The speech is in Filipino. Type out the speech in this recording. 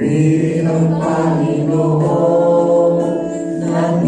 bilang Panginoon ng